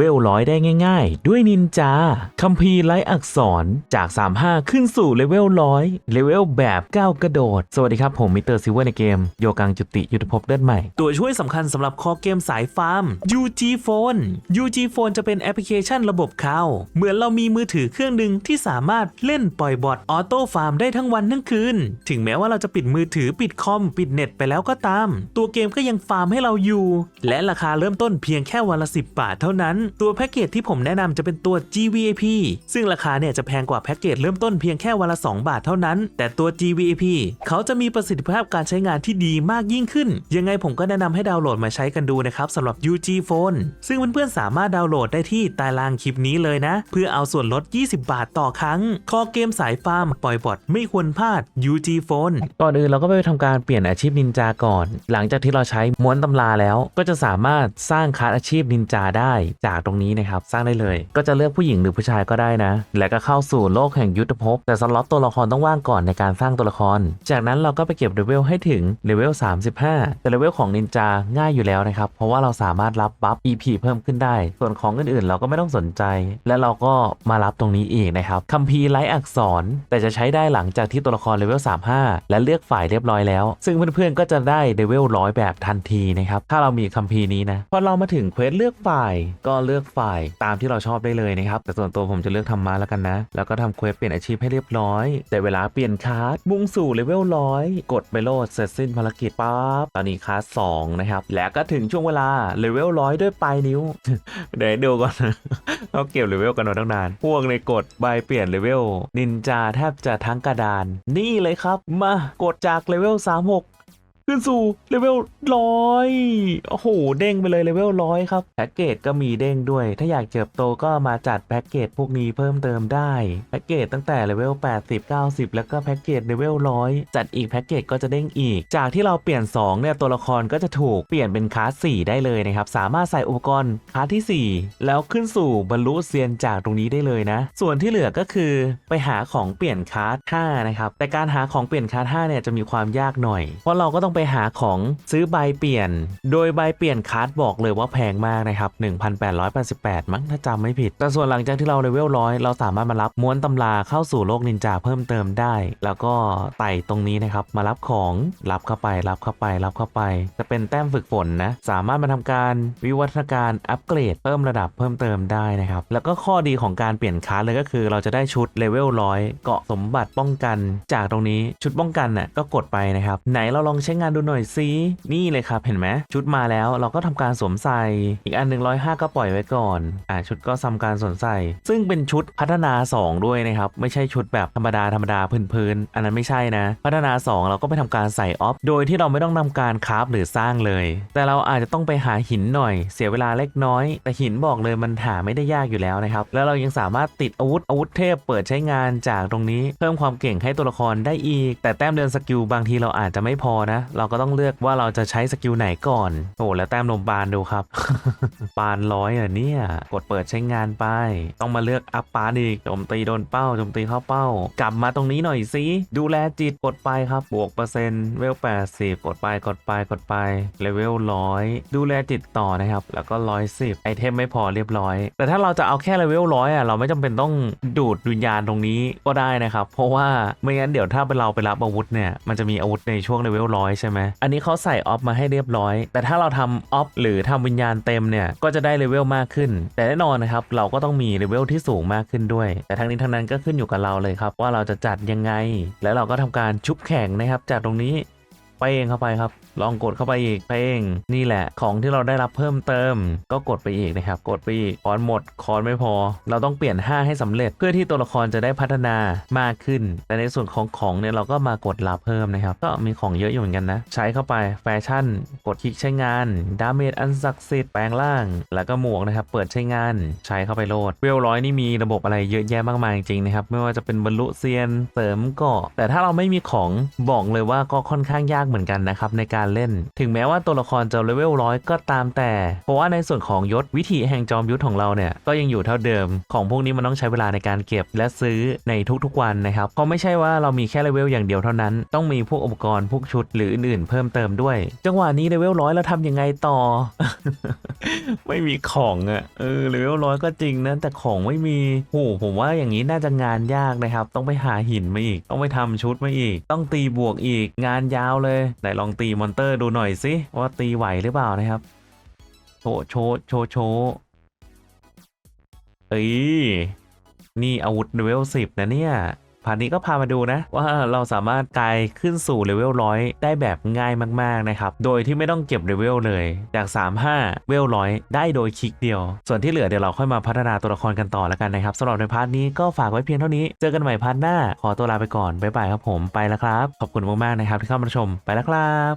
เวลร้อยได้ง่าย ๆ ด้วยนินจาคัมภีร์ไร้อักษรจาก 35 ขึ้นสู่เลเวลร้อยเลเวลแบบก้าวกระโดด สวัสดีครับ ผมมิสเตอร์ซิเวอร์ในเกม โยกังจุติยุทธภพเดินใหม่ ตัวช่วยสำคัญสำหรับคอเกมสายฟาร์ม UG Phone UG Phone จะเป็นแอปพลิเคชันระบบข่าวเหมือนเรามีมือถือเครื่องหนึ่งที่สามารถเล่นปล่อยบอทออโต้ฟาร์มได้ทั้งวันทั้งคืน ถึงแม้ว่าเราจะปิดมือถือปิดคอมปิดเน็ตไปแล้วก็ตาม ตัวเกมก็ยังฟาร์มให้เราอยู่ และราคาเริ่มต้นเพียงแค่วันละ10บาทเท่านั้นตัวแพ็กเกจที่ผมแนะนำจะเป็นตัว GVAP ซึ่งราคาเนี่ยจะแพงกว่าแพ็กเกจเริ่มต้นเพียงแค่วันละ 2 บาทเท่านั้น แต่ตัว GVAP เขาจะมีประสิทธิภาพการใช้งานที่ดีมากยิ่งขึ้น ยังไงผมก็แนะนำให้ดาวน์โหลดมาใช้กันดูนะครับสำหรับ UG Phone ซึ่งเพื่อนๆสามารถดาวน์โหลดได้ที่ใตารางคลิปนี้เลยนะ เพื่อเอาส่วนลด 20 บาทต่อครั้ง คอเกมสายฟาร์มปล่อยบอทไม่ควรพลาด UG Phone ก่อนอื่นเราก็ไปทำการเปลี่ยนอาชีพนินจาก่อน หลังจากที่เราใช้ม้วนตำราแล้ว ก็จะสามารถสร้างคลาสอาชีพนินจาได้จากตรงนี้นะครับสร้างได้เลย ก็จะเลือกผู้หญิงหรือผู้ชายก็ได้นะ และก็เข้าสู่โลกแห่งยุทธภพ แต่สล็อตตัวละครต้องว่างก่อนในการสร้างตัวละคร จากนั้นเราก็ไปเก็บเลเวลให้ถึงเลเวล35 แต่เลเวลของนินจาง่ายอยู่แล้วนะครับเพราะว่าเราสามารถรับบัฟ EP เพิ่มขึ้นได้ ส่วนของอื่นๆ เราก็ไม่ต้องสนใจ และเราก็มารับตรงนี้อีกนะครับคัมภีร์ไร้อักษร แต่จะใช้ได้หลังจากที่ตัวละครเลเวล35 และเลือกฝ่ายเรียบร้อยแล้ว ซึ่งเพื่อนๆก็จะได้เลเวลร้อยแบบทันทีนะครับถ้าเรามีคัมภีร์นี้นะพอเรามาถึงเควสเลือกฝ่ายก็เลือกฝ่ายตามที่เราชอบได้เลยนะครับ แต่ส่วนตัวผมจะเลือกธรรมะแล้วกันนะ แล้วก็ทำเควสเปลี่ยนอาชีพให้เรียบร้อยแต่เวลาเปลี่ยนคลาสมุ่งสู่เลเวลร้อยกดไปโหลดเสร็จสิ้นภารกิจปั๊บตอนนี้คลาสสองนะครับแล้วก็ถึงช่วงเวลาเลเวลร้อยด้วยปลายนิ้วเดี๋ยวดูก่อนเราเก็บเลเวลกันมาตั้งนาน พวกในกดใบเปลี่ยนเลเวลนินจาแทบจะทั้งกระดาน นี่เลยครับ มากดจากเลเวล36 ขึ้นสู่เลเวลร้อยโอ้โห เด้งไปเลยเลเวลร้อยครับ แพ็กเกจก็มีเด้งด้วย ถ้าอยากเจิบโตก็มาจัดแพ็กเกจพวกนี้เพิ่มเติมได้ แพ็กเกจตั้งแต่เลเวล80 90 แล้วก็แพ็กเกจเลเวลร้อยจัดอีกแพ็กเกจก็จะเด้งอีก จากที่เราเปลี่ยน2เนี่ยตัวละครก็จะถูกเปลี่ยนเป็นคลาส4ได้เลยนะครับ สามารถใส่อุปกรณ์คลาสที่ 4 แล้วขึ้นสู่บรรลุเซียนจากตรงนี้ได้เลยนะ ส่วนที่เหลือก็คือไปหาของเปลี่ยนคลาส5นะครับแต่การหาของเปลี่ยนคลาส5เนี่ยจะมีความยากหน่อยเพราะเราก็ต้องไปหาของซื้อใบเปลี่ยน โดยใบเปลี่ยนคลาสบอกเลยว่าแพงมากนะครับ 1,888 มั้งถ้าจำไม่ผิด แต่ส่วนหลังจากที่เราเลเวลร้อยเราสามารถมารับม้วนตำราเข้าสู่โลกนินจาเพิ่มเติมได้ แล้วก็ไต่ตรงนี้นะครับ มารับของรับเข้าไป รับเข้าไป รับเข้าไป จะเป็นแต้มฝึกฝนนะ สามารถมาทำการวิวัฒนาการอัปเกรดเพิ่มระดับเพิ่มเติมได้นะครับ แล้วก็ข้อดีของการเปลี่ยนคลาสเลยก็คือ เราจะได้ชุดเลเวลร้อยเกาะสมบัติป้องกัน จากตรงนี้ชุดป้องกันน่ะก็กดไปนะครับ ไหนเราลองใช้งานดูหน่อยซินี่เลยครับเห็นไหมชุดมาแล้วเราก็ทำการสวมใส่ อีกอันหนึ่งร้อยห้าก็ปล่อยไว้ก่อนอ่าชุดก็ทำการสวมใส่ ซึ่งเป็นชุดพัฒนา 2 ด้วยนะครับไม่ใช่ชุดแบบธรรมดาธรรมดาพื้นๆอันนั้นไม่ใช่นะ พัฒนา 2 เราก็ไปทำการใส่ออฟโดยที่เราไม่ต้องทำการคราฟหรือสร้างเลย แต่เราอาจจะต้องไปหาหินหน่อย เสียเวลาเล็กน้อย แต่หินบอกเลยมันหาไม่ได้ยากอยู่แล้วนะครับแล้วเรายังสามารถติดอาวุธอาวุธเทพเปิดใช้งานจากตรงนี้ เพิ่มความเก่งให้ตัวละครได้อีก แต่แต้มเดินสกิลบางทีเราอาจจะไม่พอนะเราก็ต้องเลือกว่าเราจะใช้สกิลไหนก่อน โอ้แล้วแต้มลมบานดูครับปานร้อยอะเนี่ย กดเปิดใช้งานไป ต้องมาเลือกอัพปานอีกโจมตีโดนเป้าโจมตีเข้าเป้า กลับมาตรงนี้หน่อยสิดูแลจิตกดไปครับ บวกเปอร์เซ็นต์เวล 80 กดไปกดไปกดไปเลเวลร้อยดูแลจิตต่อนะครับ แล้วก็ร้อยสิบไอเทมไม่พอเรียบร้อย แต่ถ้าเราจะเอาแค่เลเวลร้อยอะเราไม่จำเป็นต้องดูดวิญญาณตรงนี้ก็ได้นะครับ เพราะว่าไม่งั้นเดี๋ยวถ้าเราไปรับอาวุธเนี่ยมันจะมีอาวุธในช่วงเลเวลร้อยใช่ไหมอันนี้เขาใส่ออฟมาให้เรียบร้อย แต่ถ้าเราทำออฟหรือทำวิญญาณเต็มเนี่ยก็จะได้เลเวลมากขึ้น แต่แน่นอนนะครับเราก็ต้องมีเลเวลที่สูงมากขึ้นด้วย แต่ทั้งนี้ทั้งนั้นก็ขึ้นอยู่กับเราเลยครับว่าเราจะจัดยังไง แล้วเราก็ทำการชุบแข่งนะครับจากตรงนี้ เป้งเข้าไปครับ ลองกดเข้าไปอีกเป้งนี่แหละ ของที่เราได้รับเพิ่มเติม ก็กดไปอีกนะครับ กดไปอีกคอนหมดคอนไม่พอ เราต้องเปลี่ยน 5 ให้สำเร็จ เพื่อที่ตัวละครจะได้พัฒนามากขึ้น แต่ในส่วนของของเนี่ยเราก็มากดรับเพิ่มนะครับ ก็มีของเยอะอยู่เหมือนกันนะ ใช้เข้าไปแฟชั่น กดคลิกใช้งานดาเมจอันศักดิ์สิทธิ์แปลงร่าง แล้วก็หมวกนะครับ เปิดใช้งานใช้เข้าไปโหลดเวลร้อยนี่มีระบบอะไรเยอะแยะมากมายจริงนะครับไม่ว่าจะเป็นบรรลุเซียนเสริมเกาะแต่ถ้าเราไม่มีของบอกเลยว่าก็ค่อนข้างยากเหมือนกันนะครับในการเล่น ถึงแม้ว่าตัวละครจะเลเวลร้อยก็ตามแต่ เพราะว่าในส่วนของยศวิธีแห่งจอมยุทธของเราเนี่ยก็ยังอยู่เท่าเดิม ของพวกนี้มันต้องใช้เวลาในการเก็บและซื้อในทุกๆวันนะครับเพราะไม่ใช่ว่าเรามีแค่เลเวลอย่างเดียวเท่านั้น ต้องมีพวกอุปกรณ์พวกชุดหรืออื่นๆเพิ่มเติมด้วย จังหวะนี้เลเวลร้อยเราทำยังไงต่อ ไม่มีของอะ่ะเออเลเวลร้อยก็จริงนะแต่ของไม่มีโหผมว่าอย่างนี้น่าจะงานยากนะครับ ต้องไปหาหินมาอีก ต้องไปทำชุดมาอีก ต้องตีบวกอีก งานยาวเลยไหนลองตีมอนเตอร์ดูหน่อยสิว่าตีไหวหรือเปล่านะครับ โชว์โชว์โชว์โชว์เอ้ยนี่อาวุธเลเวลสิบนะเนี่ย พาร์ทนี้ก็พามาดูนะ ว่าเราสามารถกลายขึ้นสู่เลเวลร้อยได้แบบง่ายมากๆนะครับ โดยที่ไม่ต้องเก็บเลเวลเลย จาก 35 เวลร้อยได้โดยคลิกเดียว ส่วนที่เหลือเดี๋ยวเราค่อยมาพัฒนาตัวละครกันต่อแล้วกันนะครับสำหรับในพาร์ทนี้ก็ฝากไว้เพียงเท่านี้ เจอกันใหม่พาร์ทหน้า ขอตัวลาไปก่อนบ๊ายบายครับผมไปแล้วครับ ขอบคุณมากๆนะครับที่เข้ามาชมไปแล้วครับ